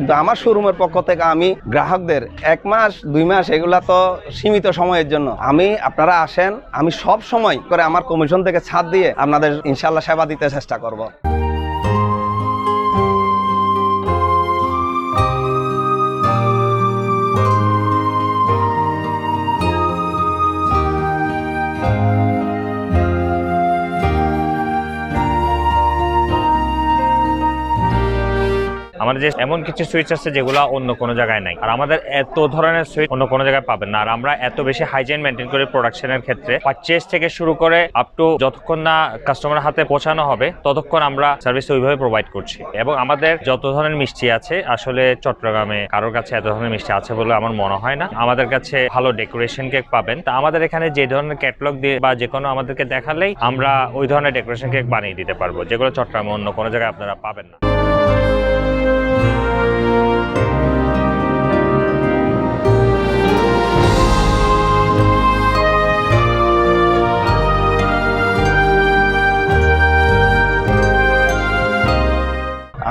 কিন্তু আমার শোরুমের পক্ষ থেকে আমি গ্রাহকদের এক মাস, দুই মাস এগুলা তো সীমিত সময়ের জন্য। আমি, আপনারা আসেন, আমি সব সময় করে আমার কমিশন থেকে ছাড় দিয়ে আপনাদের ইনশাল্লাহ সেবা দিতে চেষ্টা করব। আমাদের যে এমন কিছু সুইচ আছে যেগুলো অন্য কোনো জায়গায় নাই। আর আমাদের এত ধরনের সুইচ অন্য কোনো জায়গায় পাবেন না। আর আমরা এত বেশি হাইজিন মেনটেন করে প্রোডাকশনের ক্ষেত্রে। পারচেস থেকে শুরু করে আপ টু যতক্ষণ না কাস্টমার হাতে পৌঁছানো হবে, ততক্ষণ আমরা সার্ভিস ওইভাবে প্রোভাইড করছি। এবং আমাদের যত ধরনের মিষ্টি আছে, আসলে চট্টগ্রামে কারোর কাছে এত ধরনের মিষ্টি আছে বলে আমার মনে হয় না। আমাদের কাছে ভালো ডেকোরেশন কেক পাবেন। তা আমাদের এখানে যে ধরনের ক্যাটলগ দিয়ে বা যে কোনো আমাদেরকে দেখালেই আমরা ওই ধরনের ডেকোরেশন কেক বানিয়ে দিতে পারব, যেগুলো চট্টগ্রামে অন্য কোনো জায়গায় আপনারা পাবেন না।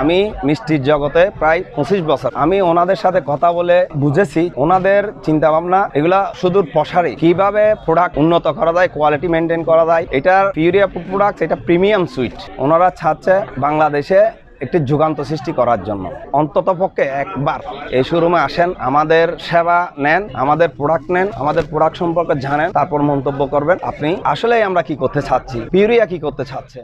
আমি মিষ্টির জগতে প্রায় পঁচিশ বছর। আমি ওনাদের সাথে কথা বলে বুঝেছি। ওনাদের চিন্তা ভাবনা এগুলা সুদূর প্রসারী। কীভাবে প্রোডাক্ট উন্নত করা যায় কোয়ালিটি মেনটেন করা যায়, এটার পিউরিয়া প্রোডাক্ট এটা প্রিমিয়াম সুইট ওনারা ছাড়ছে বাংলাদেশে একটি যুগান্ত সৃষ্টি করার জন্য। অন্তত পক্ষে একবার। এই শোরুমে আসেন, আমাদের সেবা নেন, আমাদের প্রোডাক্ট নেন, আমাদের প্রোডাক্ট সম্পর্কে জানেন, তারপর মন্তব্য করবেন। আপনি, আসলেই আমরা কি করতে চাচ্ছি? পিউরিয়া কি করতে চাচ্ছে?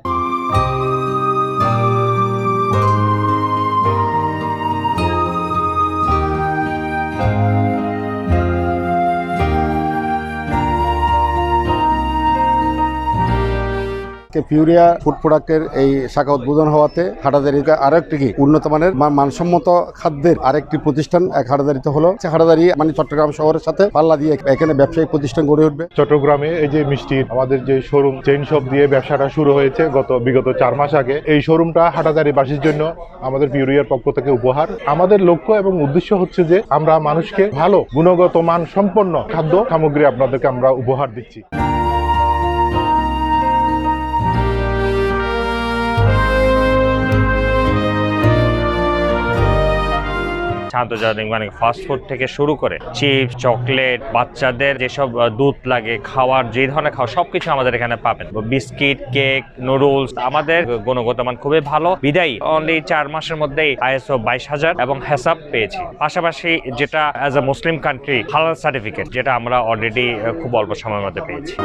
আজকে পিউরিয়া ফুড প্রোডাক্টের এই শাখা উদ্বোধন হওয়াতে হাটাদারিতে আরেকটি কি উন্নত মানের মানসম্মত খাদ্যের আরেকটি প্রতিষ্ঠান এক হাটাদারিতে হলো। হাটাদারি মানে চট্টগ্রাম শহরের সাথে পাল্লা দিয়ে এখানে ব্যবসায়িক প্রতিষ্ঠান গড়ে উঠবে। চট্টগ্রামে এই যে মিষ্টির আমাদের যে শোরুম চেইন শপ দিয়ে ব্যবসাটা শুরু হয়েছে গত বিগত চার মাস আগে। এই শোরুমটা হাটাদারিবাসীর জন্য আমাদের পিউরিয়ার পক্ষ থেকে উপহার। আমাদের লক্ষ্য এবং উদ্দেশ্য হচ্ছে যে আমরা মানুষকে ভালো, গুণগত মান সম্পন্ন খাদ্য সামগ্রী আপনাদেরকে আমরা উপহার দিচ্ছি। আন্তর্জাতিক মানে ফাস্ট ফুড থেকে শুরু করে চিপস চকলেট বাচ্চাদের যেসব দুধ লাগে, খাওয়ার, যে ধরনের খাওয়া সবকিছু আমাদের এখানে পাবেন। বিস্কিট, কেক নুডলস আমাদের গুণগত মান খুবই ভালো। বিদায়ী অনলি চার মাসের মধ্যেই আইএসও বাইশ হাজার এবং হেসাব পেয়েছি। পাশাপাশি যেটা অ্যাজ এ মুসলিম কান্ট্রি হালাল সার্টিফিকেট যেটা আমরা অলরেডি খুব অল্প সময়ের মধ্যে পেয়েছি।